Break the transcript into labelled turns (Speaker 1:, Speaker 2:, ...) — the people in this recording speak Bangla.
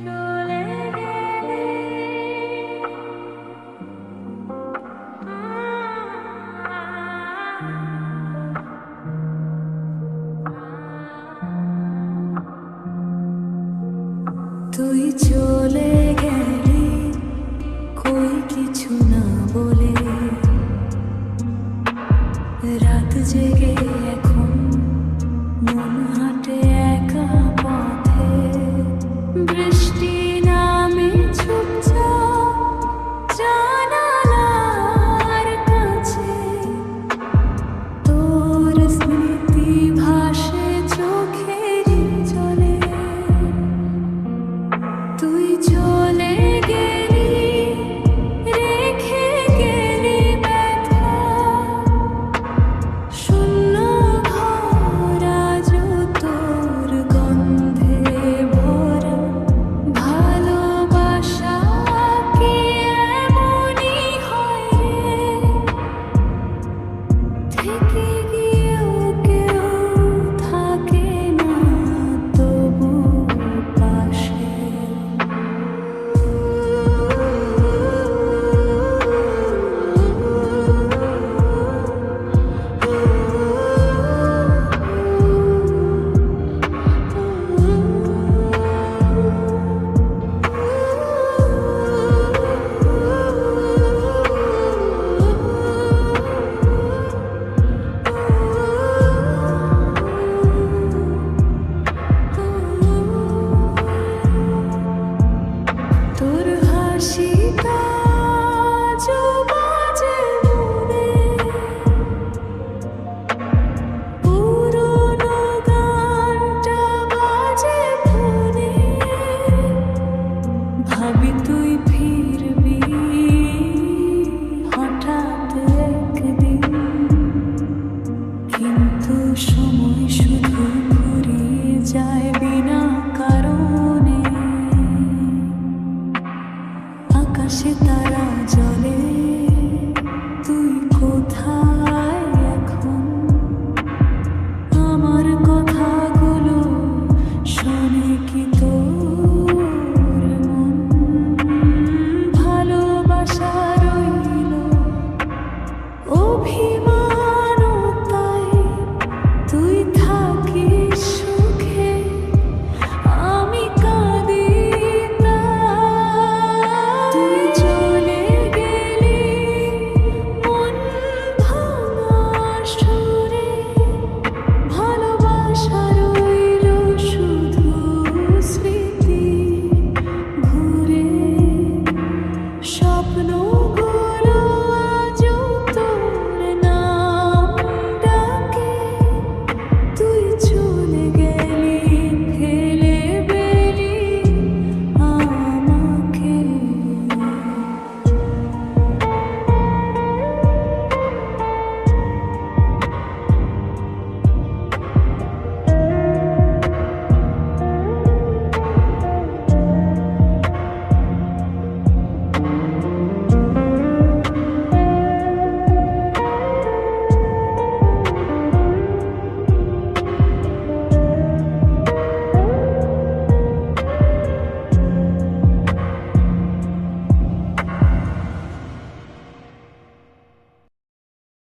Speaker 1: তুই চলে গেলি কই কিছু না বলে। রাত জেগে এখন মন হাটে একা বৃষ্টি আকাশে তারা জলে।